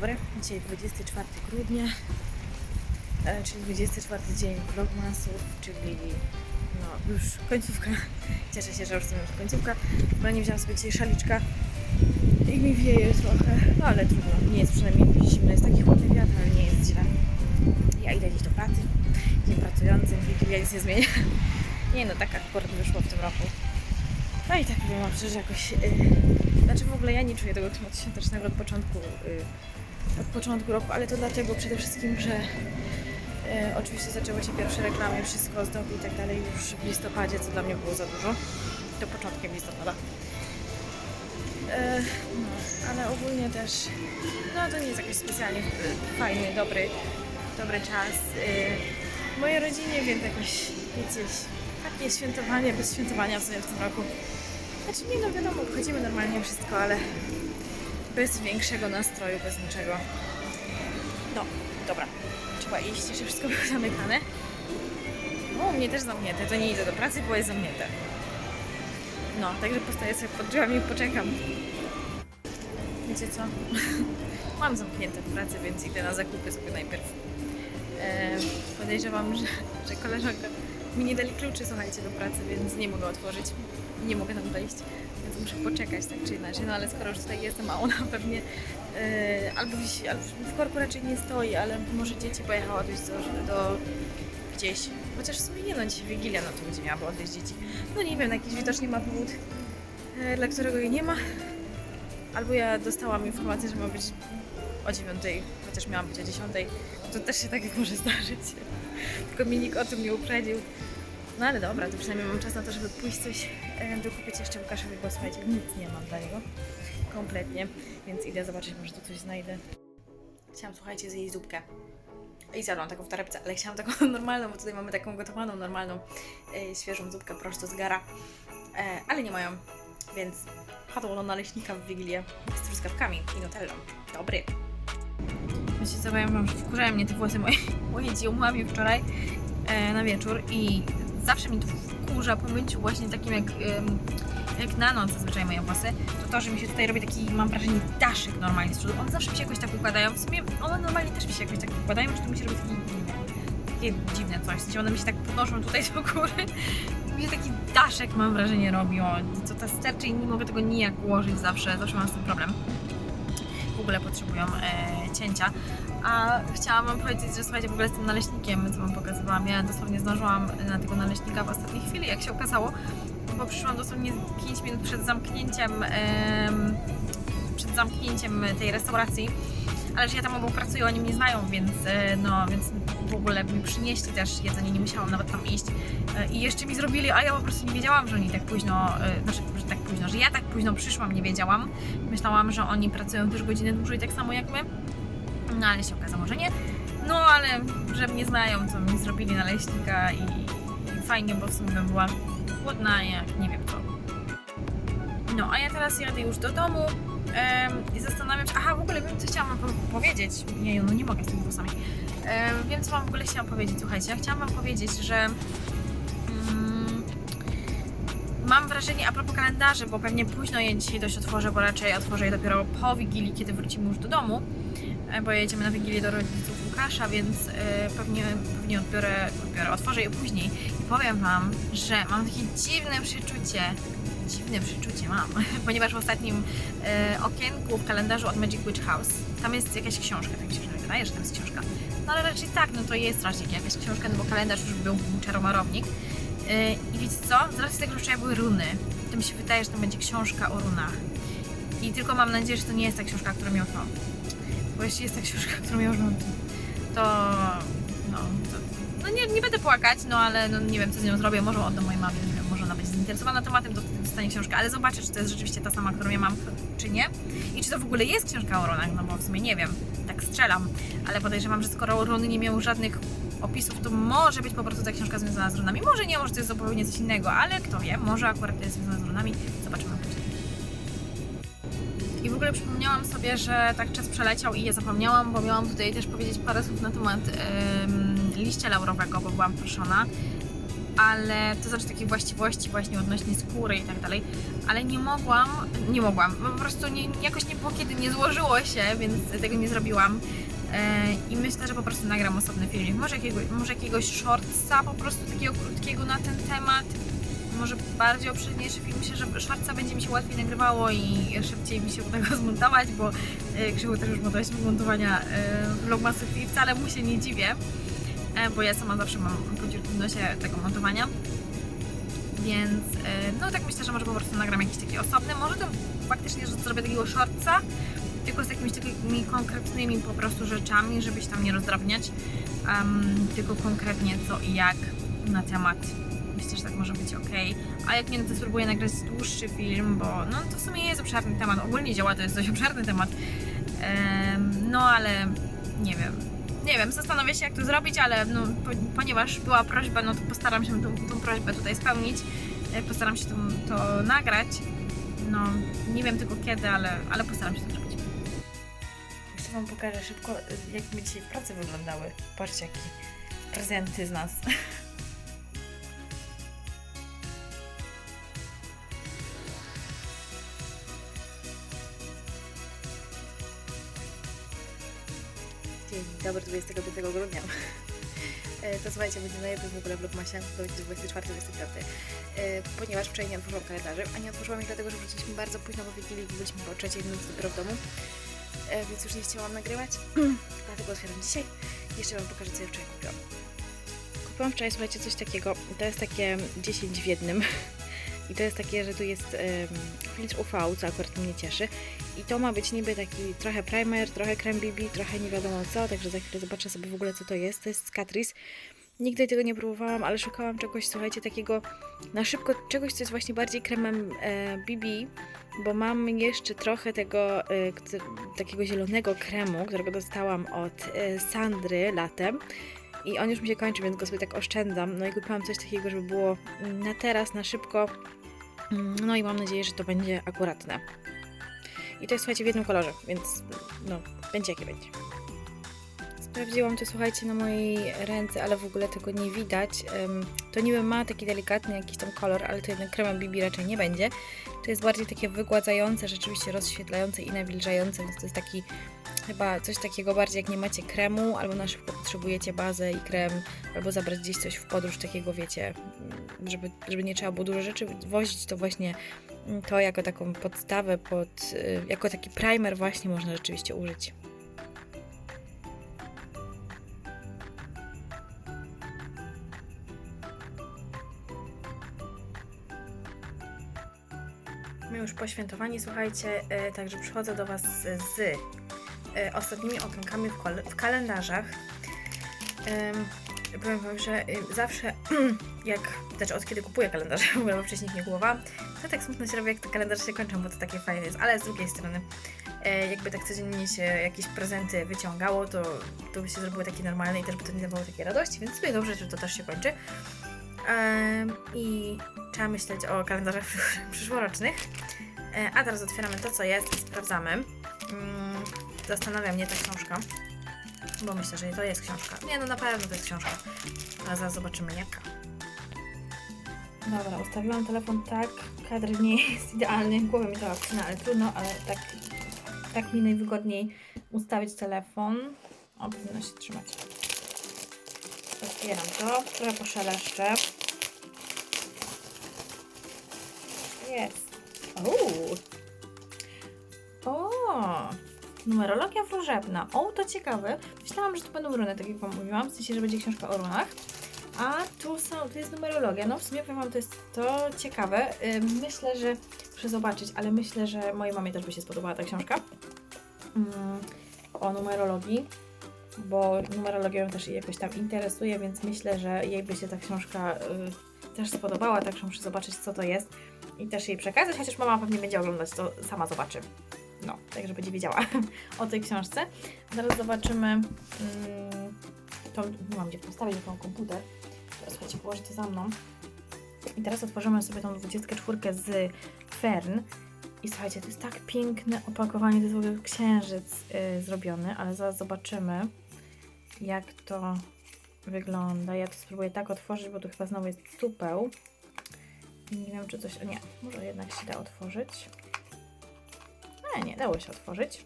dobry. Dzisiaj 24 grudnia, e, czyli 24 dzień vlogmasów, czyli no już końcówka. Cieszę się, że już to już końcówka. W planie wziąłam sobie dzisiaj szaliczka i mi wieje trochę, no ale trudno. Nie jest przynajmniej zimno, jest taki chłodny wiatr, ale nie jest źle. Ja idę dziś do pracy, dzień pracujący, Wigilia nic nie zmienia. Nie no, tak akurat wyszło w tym roku. No i tak powiem szczerze, jakoś... Yy, znaczy w ogóle ja nie czuję tego klimatu świątecznego od początku, yy, od początku roku, ale to dlatego przede wszystkim, że yy, oczywiście zaczęły się pierwsze reklamy, wszystko ozdoby i tak dalej już w listopadzie, co dla mnie było za dużo. To początkiem listopada. Yy, no, ale ogólnie też, no to nie jest jakoś specjalnie fajny, dobry, dobry czas. W mojej rodzinie, więc jakoś, wiecie, takie świętowanie bez świętowania w sumie w tym roku. Znaczy nie no wiadomo, obchodzimy normalnie wszystko, ale bez większego nastroju, bez niczego. No, dobra. Trzeba iść, jeszcze wszystko było zamykane. No, u mnie też zamknięte, to nie idę do pracy, bo jest zamknięte. No, także postoję sobie pod drzwiami i poczekam. Wiecie co? Mam zamknięte w pracy, więc idę na zakupy sobie najpierw. E, podejrzewam, że, że koleżanka mi nie dali kluczy, słuchajcie, do pracy, więc nie mogę otworzyć. Nie mogę tam wejść, więc muszę poczekać tak czy inaczej. No ale skoro już tutaj jestem, a ona pewnie e, albo, gdzieś, albo w korku raczej nie stoi, ale może dzieci pojechała gdzieś do, do gdzieś. Chociaż w sumie nie no, dzisiaj Wigilia, no to będzie miała odwieźć dzieci. No nie wiem, jakiś widocznie ma powód, e, dla którego jej nie ma. Albo ja dostałam informację, że ma być o 9, chociaż miałam być o 10. To też się tak może zdarzyć. Tylko mi nikt o tym nie uprzedził. No ale dobra, to przynajmniej mam czas na to, żeby pójść coś e, dokupić jeszcze Łukaszowi, bo słuchajcie, nic nie mam dla niego. Kompletnie. Więc idę zobaczyć, może tu coś znajdę. Chciałam, słuchajcie, zjeść zupkę. I zjadłam taką w torebce, ale chciałam taką normalną, bo tutaj mamy taką gotowaną, normalną, e, świeżą zupkę prosto z gara. E, ale nie mają, więc padło na naleśnika w Wigilię z truskawkami i nutellą. Dobry. Co, powiem wam, że wkurzają mnie te włosy moje, moje dziełmła mi wczoraj e, na wieczór i zawsze mi to wkurza po myciu właśnie takim jak, em, jak na noc zazwyczaj moje włosy, to to, że mi się tutaj robi taki, mam wrażenie, daszek normalnie z przodu. One zawsze mi się jakoś tak układają. W sumie one normalnie też mi się jakoś tak układają, że to mi się robi taki, nie takie dziwne coś. W one mi się tak podnoszą tutaj do góry. Mi się taki daszek, mam wrażenie, robi. O, to sterczy i nie mogę tego nijak ułożyć zawsze. Zawsze mam z tym problem w ogóle potrzebują e, cięcia. A chciałam Wam powiedzieć, że słuchajcie, w ogóle z tym naleśnikiem, co Wam pokazywałam, ja dosłownie zdążyłam na tego naleśnika w ostatniej chwili, jak się okazało, bo przyszłam dosłownie 5 minut przed zamknięciem, em, przed zamknięciem tej restauracji, ale że ja tam obok pracuję, oni mnie znają, więc e, no, więc w ogóle mi przynieśli też jedzenie, nie musiałam nawet tam iść E, i jeszcze mi zrobili, a ja po prostu nie wiedziałam, że oni tak późno, e, znaczy, że tak późno, że ja tak późno przyszłam, nie wiedziałam. Myślałam, że oni pracują też godzinę dłużej, tak samo jak my. No ale się okazało, że nie. No ale, że mnie znają, co mi zrobili naleśnika i, i fajnie, bo w sumie bym była głodna, jak nie wiem co. No, a ja teraz jadę już do domu i zastanawiam się, aha, w ogóle wiem, co chciałam wam po- powiedzieć. Nie, no nie mogę z tymi włosami. Em, wiem, co wam w ogóle chciałam powiedzieć. Słuchajcie, ja chciałam wam powiedzieć, że mm, mam wrażenie, a propos kalendarzy, bo pewnie późno je dzisiaj dość otworzę, bo raczej otworzę je dopiero po Wigilii, kiedy wrócimy już do domu, bo jedziemy na Wigilię do rodziców Łukasza, więc e, pewnie, pewnie odbiorę, odbiorę, otworzę je później. I powiem Wam, że mam takie dziwne przeczucie, dziwne przeczucie mam, ponieważ w ostatnim e, okienku w kalendarzu od Magic Witch House tam jest jakaś książka, tak mi się wydaje, że tam jest książka. No ale raczej tak, no to jest raczej jakaś książka, no bo kalendarz już był czaromarownik. I wiecie co? Z racji tego, że były runy, to mi się wydaje, że to będzie książka o runach. I tylko mam nadzieję, że to nie jest ta książka, którą ja mam. Bo jeśli jest ta książka, którą ja już mam, to, no, to, no nie, nie będę płakać, no ale no, nie wiem, co z nią zrobię. Może oddam mojej mamie, nie wiem, może ona będzie zainteresowana tematem, to wtedy dostanie książkę, ale zobaczę, czy to jest rzeczywiście ta sama, którą ja mam, czy nie. I czy to w ogóle jest książka o runach, no bo w sumie nie wiem, tak strzelam, ale podejrzewam, że skoro runy nie miały żadnych opisów, to może być po prostu ta książka związana z runami. Może nie, może to jest zupełnie coś innego, ale kto wie, może akurat to jest związane z runami. Zobaczymy ogóle przypomniałam sobie, że tak czas przeleciał i ja zapomniałam, bo miałam tutaj też powiedzieć parę słów na temat em, liścia laurowego, bo byłam proszona. ale to znaczy takich właściwości właśnie odnośnie skóry i tak dalej, ale nie mogłam, nie mogłam, po prostu nie, jakoś nie było kiedy, nie złożyło się, więc tego nie zrobiłam. E, I myślę, że po prostu nagram osobny filmik. Może, może jakiegoś shortsa po prostu takiego krótkiego na ten temat. Może bardziej obszerniejszy film. Myślę, że shortsa będzie mi się łatwiej nagrywało i szybciej mi się uda go zmontować, bo e, Krzychu też już ma dość montowania e, vlogmasów i wcale mu się nie dziwię, e, bo ja sama zawsze mam podziurki w nosie tego montowania. Więc no tak myślę, że może po prostu nagram jakiś taki osobny. Może to faktycznie, że zrobię takiego shortsa, tylko z jakimiś takimi konkretnymi po prostu rzeczami, żebyś tam nie rozdrabniać, um, tylko konkretnie co i jak na temat. Myślę, że tak może być ok. A jak nie, no to spróbuję nagrać dłuższy film, bo no to w sumie jest obszerny temat. Ogólnie działa to jest dość obszerny temat. Em, no ale nie wiem. Nie wiem, zastanowię się jak to zrobić, ale no, po, ponieważ była prośba, no to postaram się tą, tą prośbę tutaj spełnić. E, Postaram się to, to nagrać. No, nie wiem tylko kiedy, ale, ale postaram się to zrobić. Jeszcze Wam pokażę szybko, jak mi dzisiaj w pracy wyglądały. Patrzcie, jakie prezenty z nas. Dzień dobry, 25 grudnia. E, To słuchajcie, będzie najlepiej w ogóle vlogmasie, to będzie 24, 25. E, Ponieważ wczoraj nie otworzyłam kalendarzy, a nie otworzyłam ich dlatego, że wróciliśmy bardzo późno po Wigilii, byliśmy po trzeciej w nocy dopiero w domu, E, więc już nie chciałam nagrywać, dlatego otwieram dzisiaj. Jeszcze Wam pokażę, co ja wczoraj kupiłam. Kupiłam wczoraj, słuchajcie, coś takiego, to jest takie 10 w jednym. I to jest takie, że tu jest em, filtr UV, co akurat mnie cieszy. I to ma być niby taki trochę primer, trochę krem BB, trochę nie wiadomo co, także za chwilę zobaczę sobie w ogóle co to jest. To jest z Catrice. Nigdy tego nie próbowałam, ale szukałam czegoś, słuchajcie, takiego na szybko, czegoś, co jest właśnie bardziej kremem e, BB, bo mam jeszcze trochę tego e, takiego zielonego kremu, którego dostałam od e, Sandry latem. I on już mi się kończy, więc go sobie tak oszczędzam. No i kupiłam coś takiego, żeby było na teraz, na szybko. Mm, No i mam nadzieję, że to będzie akuratne. I to jest, słuchajcie, w jednym kolorze, więc no, będzie jakie będzie. Sprawdziłam to, słuchajcie, na mojej ręce, ale w ogóle tego nie widać. To niby ma taki delikatny jakiś tam kolor, ale to jednak kremem BB raczej nie będzie. To jest bardziej takie wygładzające, rzeczywiście rozświetlające i nawilżające, więc to jest taki chyba coś takiego bardziej jak nie macie kremu, albo na szybko potrzebujecie bazę i krem, albo zabrać gdzieś coś w podróż takiego, wiecie, żeby, żeby nie trzeba było dużo rzeczy wozić, to właśnie to jako taką podstawę, pod, y, jako taki primer właśnie można rzeczywiście użyć. My już poświętowani, słuchajcie, e, także przychodzę do Was z e, ostatnimi okinkami w, kalendarzach. Em, Powiem Wam, że y, zawsze jak, znaczy od kiedy kupuję kalendarze, bo wcześniej ich nie kupowałam, to tak smutno się robi, jak te kalendarze się kończą, bo to takie fajne jest, ale z drugiej strony, e, jakby tak codziennie się jakieś prezenty wyciągało, to, to by się zrobiło takie normalne i też by to nie dawało takiej radości, więc sobie dobrze, że to też się kończy. I trzeba myśleć o kalendarzach przyszłorocznych. E, A teraz otwieramy to, co jest i sprawdzamy. Mm, Zastanawia mnie ta książka, bo myślę, że to jest książka. Nie, no na pewno to jest książka. Ale zaraz zobaczymy jaka. Dobra, ustawiłam telefon tak, kadr nie jest idealny, głowę mi to obcina, ale trudno, ale tak, tak mi najwygodniej ustawić telefon. O, powinno się trzymać. Otwieram to, trochę poszeleszczę. Jest. O, numerologia wróżebna. O, to ciekawe. Myślałam, że to będą runy, tak jak Wam mówiłam, w sensie, że będzie książka o runach. A tu są, tu jest numerologia. No w sumie powiem Wam, to jest to ciekawe. Myślę, że muszę zobaczyć, ale myślę, że mojej mamie też by się spodobała ta książka. O numerologii, bo numerologia ją też jej jakoś tam interesuje, więc myślę, że jej by się ta książka y, też spodobała, także muszę zobaczyć, co to jest i też jej przekazać, chociaż mama pewnie będzie oglądać, to sama zobaczy. No, także będzie wiedziała o tej książce. Zaraz zobaczymy. To, nie mam gdzie postawić ten komputer. Słuchajcie, położę to za mną. I teraz otworzymy sobie tą 24 z Fern. I słuchajcie, to jest tak piękne opakowanie, to jest w ogóle księżyc y, zrobiony, ale zaraz zobaczymy, jak to wygląda. Ja to spróbuję tak otworzyć, bo tu chyba znowu jest supeł. Nie wiem, czy coś... Nie, może jednak się da otworzyć. Nie, nie, dało się otworzyć.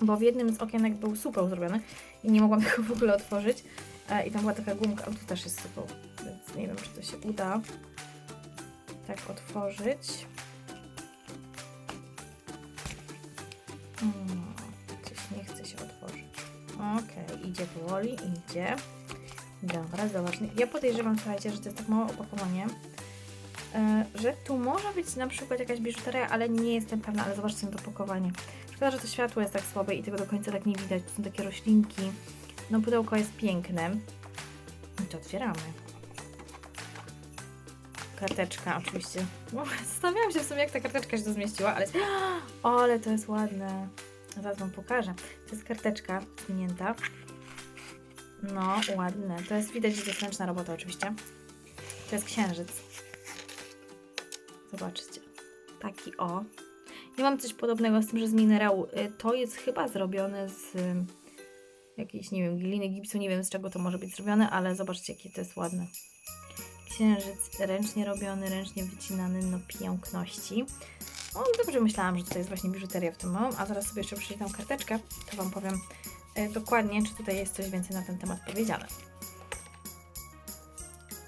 Bo w jednym z okienek był supeł zrobiony i nie mogłam tego w ogóle otworzyć. E, I tam była taka gumka, tu też jest supeł, więc nie wiem, czy to się uda tak otworzyć. Hmm, coś nie chce się otworzyć. Okej, idzie powoli, idzie. Dobra, zobacz. Ja podejrzewam, słuchajcie, że to jest tak małe opakowanie, e, że tu może być na przykład jakaś biżuteria, ale nie jestem pewna, ale zobaczcie to opakowanie. Szkoda, że to światło jest tak słabe i tego do końca tak nie widać. To są takie roślinki. No pudełko jest piękne. I to otwieramy. Karteczka oczywiście. No, Zastanawiałam się w sumie, jak ta karteczka się tu zmieściła, ale... O, ale to jest ładne. Zaraz Wam pokażę. To jest karteczka zwinięta. No, ładne. To jest, widać, że to jest ręczna robota oczywiście. To jest księżyc. Zobaczcie. Taki o. Ja mam coś podobnego z tym, że z minerału. Y, To jest chyba zrobione z jakiejś, nie wiem, gliny, gipsu, nie wiem z czego to może być zrobione, ale zobaczcie, jakie to jest ładne. Księżyc ręcznie robiony, ręcznie wycinany, no piękności. O, dobrze myślałam, że tutaj jest właśnie biżuteria w tym małym, a zaraz sobie jeszcze przeczytam karteczkę, to Wam powiem e, dokładnie, czy tutaj jest coś więcej na ten temat powiedziane.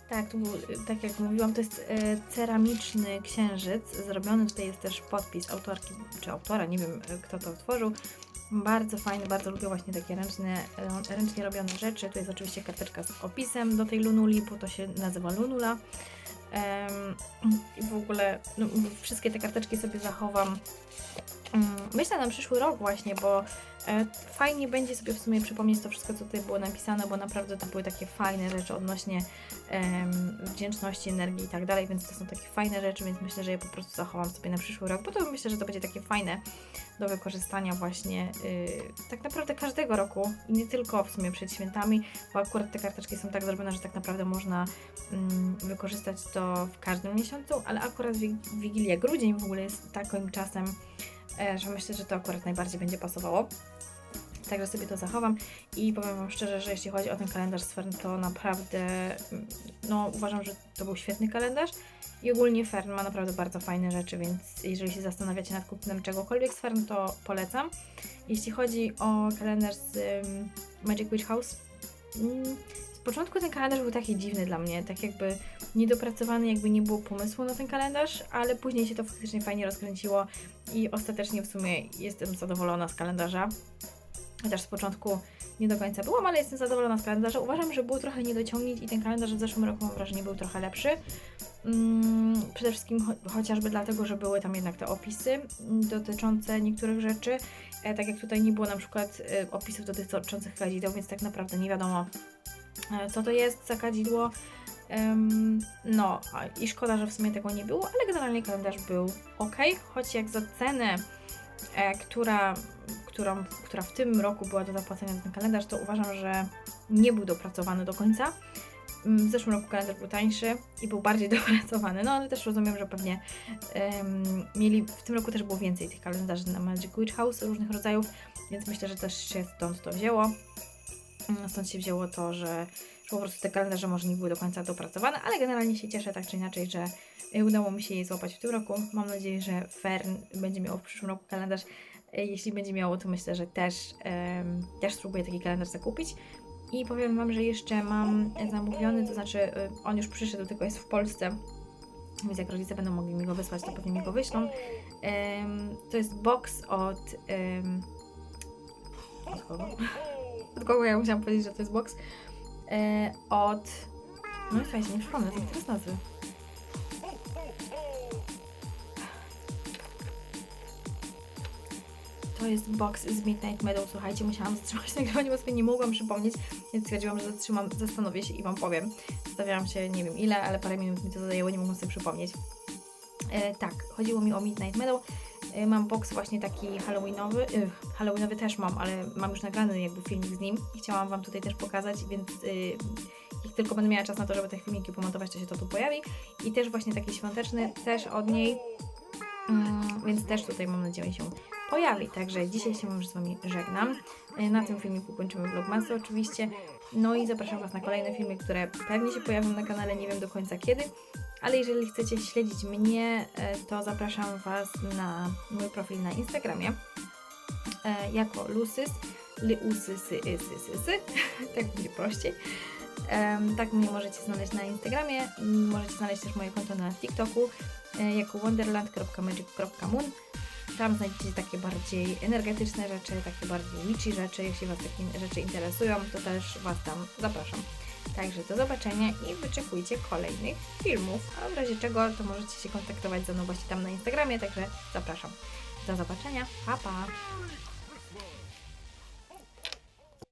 Tak, tu tak jak mówiłam, to jest e, ceramiczny księżyc zrobiony. Tutaj jest też podpis autorki, czy autora, nie wiem e, kto to otworzył. Bardzo fajny, bardzo lubię właśnie takie ręczne, e, ręcznie robione rzeczy. Tu jest oczywiście karteczka z opisem do tej lunuli, bo to się nazywa lunula. I w ogóle no, wszystkie te karteczki sobie zachowam. Mm, Myślę na przyszły rok właśnie, bo fajnie będzie sobie w sumie przypomnieć to wszystko, co tutaj było napisane, bo naprawdę to były takie fajne rzeczy odnośnie wdzięczności, energii i tak dalej, więc to są takie fajne rzeczy, więc myślę, że je po prostu zachowam sobie na przyszły rok, bo to myślę, że to będzie takie fajne do wykorzystania właśnie y, tak naprawdę każdego roku i nie tylko w sumie przed świętami, bo akurat te karteczki są tak zrobione, że tak naprawdę można mm, wykorzystać to w każdym miesiącu, ale akurat Wig- Wigilia, grudzień w ogóle jest takim czasem, e, że myślę, że to akurat najbardziej będzie pasowało. Także sobie to zachowam i powiem Wam szczerze, że jeśli chodzi o ten kalendarz Fern, to naprawdę mm, no, uważam, że to był świetny kalendarz i ogólnie Fern ma naprawdę bardzo fajne rzeczy, więc jeżeli się zastanawiacie nad kupnem czegokolwiek z Fern, to polecam. Jeśli chodzi o kalendarz z ym, Magic Witch House, mm, z początku ten kalendarz był taki dziwny dla mnie, tak jakby niedopracowany, jakby nie było pomysłu na ten kalendarz, ale później się to faktycznie fajnie rozkręciło i ostatecznie w sumie jestem zadowolona z kalendarza. Chociaż z początku nie do końca byłam, ale jestem zadowolona z kalendarza. Uważam, że było trochę niedociągnięć i ten kalendarz w zeszłym roku mam wrażenie był trochę lepszy. Mm, przede wszystkim cho- chociażby dlatego, że były tam jednak te opisy mm, dotyczące niektórych rzeczy. E, tak jak tutaj nie było na przykład e, opisów dotyczących kadzideł, więc tak naprawdę nie wiadomo e, co to jest za kadzidło. No i szkoda, że w sumie tego nie było, ale generalnie kalendarz był ok, choć jak za cenę, która, którą, która w tym roku była do zapłacenia za ten kalendarz, to uważam, że nie był dopracowany do końca. Mm, W zeszłym roku kalendarz był tańszy i był bardziej dopracowany, no ale też rozumiem, że pewnie em, mieli, w tym roku też było więcej tych kalendarzy na Magic Witch House różnych rodzajów, więc myślę, że też się stąd to wzięło. Mm, Stąd się wzięło to, że po prostu te kalendarze może nie były do końca dopracowane, ale generalnie się cieszę tak czy inaczej, że y, udało mi się je złapać w tym roku. Mam nadzieję, że Fern będzie miał w przyszłym roku kalendarz. Y, Jeśli będzie miało, to myślę, że też, em, też spróbuję taki kalendarz zakupić. I powiem Wam, że jeszcze mam zamówiony, to znaczy y, on już przyszedł, tylko jest w Polsce. Więc jak rodzice będą mogli mi go wysłać, to pewnie mi go wyślą. Em, to jest box od. em, od kogo? Od kogo ja musiałam powiedzieć, że to jest box? E, od. No i słuchajcie, nie przypomnę sobie teraz nazwy. To jest box z Midnight Meadow. Słuchajcie, musiałam zatrzymać nagrywanie, bo sobie nie mogłam przypomnieć, więc stwierdziłam, że zatrzymam, zastanowię się i Wam powiem. Stawiałam się nie wiem ile, ale parę minut mi to zajęło, nie mogłam sobie przypomnieć. E, tak, chodziło mi o Midnight Meadow. E, mam box właśnie taki halloweenowy. E, halloweenowy też mam, ale mam już nagrany jakby filmik z nim i chciałam Wam tutaj też pokazać, więc jak tylko będę miała czas na to, żeby te filmiki pomontować, to się to tu pojawi. I też właśnie taki świąteczny, też od niej. Mm, więc też tutaj mam nadzieję się pojawi. Także dzisiaj się już z Wami żegnam. Na tym filmiku kończymy vlogmasy oczywiście. No i zapraszam Was na kolejne filmy, które pewnie się pojawią na kanale, nie wiem do końca kiedy. Ale jeżeli chcecie śledzić mnie, e, to zapraszam Was na mój profil na Instagramie e, jako Lusys, Lyusy, sy, y, sy, sy, sy. tak będzie prościej. Tak mnie możecie znaleźć na Instagramie, możecie znaleźć też moje konto na TikToku e, jako wonderland.magic.moon. Tam znajdziecie takie bardziej energetyczne rzeczy, takie bardziej witchy rzeczy. Jeśli Was takie rzeczy interesują, to też Was tam zapraszam. Także do zobaczenia i wyczekujcie kolejnych filmów. A w razie czego to możecie się kontaktować ze mną właśnie tam na Instagramie, także zapraszam. Do zobaczenia. Pa pa!